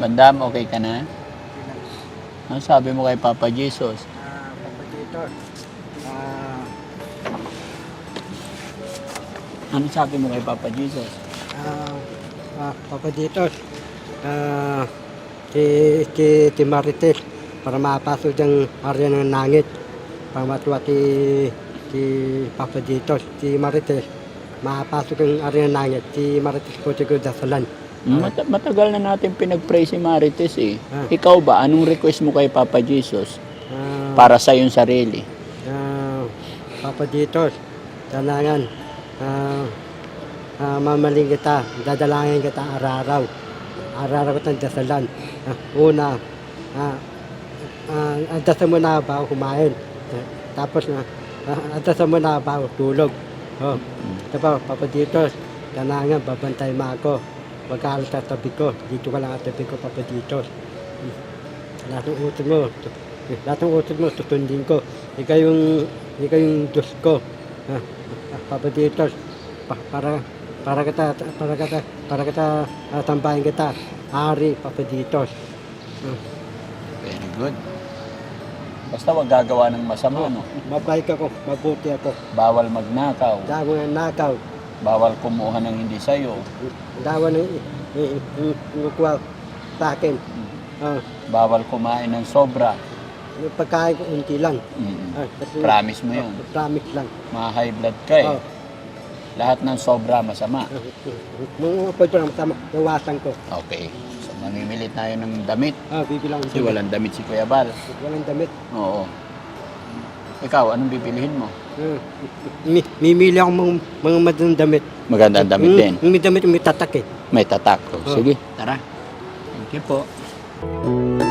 Bandam, okay ka na? Ano sabi mo kay Papa Jesus? Ah, Papa Dito. Ah, Ano sabi mo kay Papa Jesus? ah, ah, Papa Dito. Ah, si, si, si Marites para mapasok ng area ng langit. Para matuwa si, si Papa Dito. Si Marites. Mapasok ang area ng langit. Si Marites po siguro dasalan. Mat- matagal na natin pinag-pray si Marites eh. Ah. Ikaw ba, anong request mo kay Papa Jesus Ah, para sa iyong sarili? Ah, Papa Dito, kailangan ah, ah, mamaling kita, dadalangin kita araw-araw. Araw-araw kitang dasalan. Ah, una, ah, ah, ang dasal mo na ba kumain? Ah, tapos na, ah, ang dasal mo na ba tulog? Oh, diba, Papa Dito, kailangan babantay mo ako. Huwag ka alas sa tabi ko. Dito ka lang at tabi ko, Papa Dito. Lahat ng utos mo, lahat ng utos mo, tutundin ko. Ikaw yung, ikaw yung Diyos ko. Ah, ah, Papa Dito, pa, para, para kita, para kita, para kita, uh, tambahin kita. Ari, Papa Dito. Ah, Very good. Basta wag gagawa ng masama, no? mabait ako, mabuti ako. Bawal magnakaw, Dawa ng nakaw, bawal kumuha ng hindi sa'yo, dawa ng inukuha sa akin. Ah, bawal kumain ng sobra. yung pagkain ko, unti lang. Mm. Ah, kasi, Promise mo yun. Ah, promise lang. Ma-high blood ka eh. Oh. Lahat ng sobra masama. Mga pwede lang tama, nawasan ko. Okay. So mamimili tayo ng damit. Ah, bibilang Kasi walang damit si Kuya Bal. Walang damit. Oo. Ikaw, anong bibilihin mo? Mi, mimili ako mga, mga magandang damit. Magandang damit din. Mm, May damit may tatak eh. May tatak. Oh, Oh. Sige, tara. Thank you po.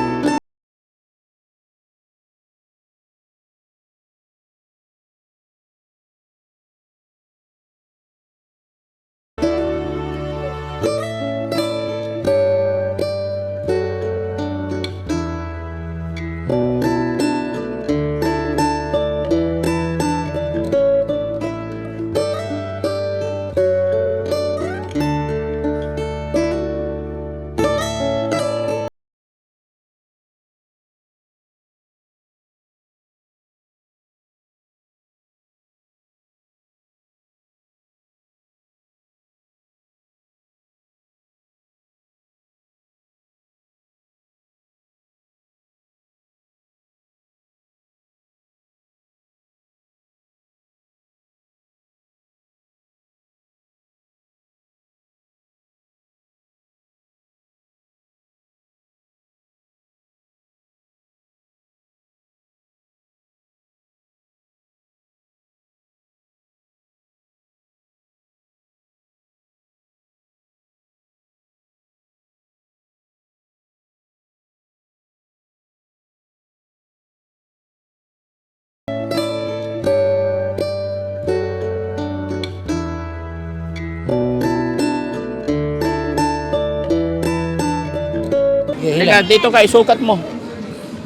Teka, dito ka, isukat mo.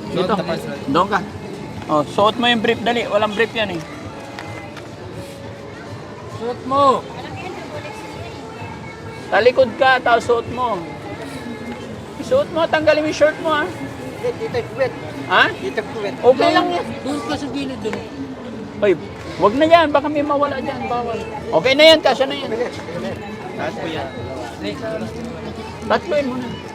Dito. Doon ka. Oh, suot mo yung brief, dali. Walang brief yan eh. Suot mo. Talikod ka, tapos suot mo. Suot mo, tanggalin mo yung shirt mo ah. Dito puwet. Ha? Dito puwet. Okay lang yan. Doon ka sa gilid doon. Hoy, wag na yan. Baka may mawala dyan. Bawal. Okay na yan, kasya na yan. Tatloin mo na.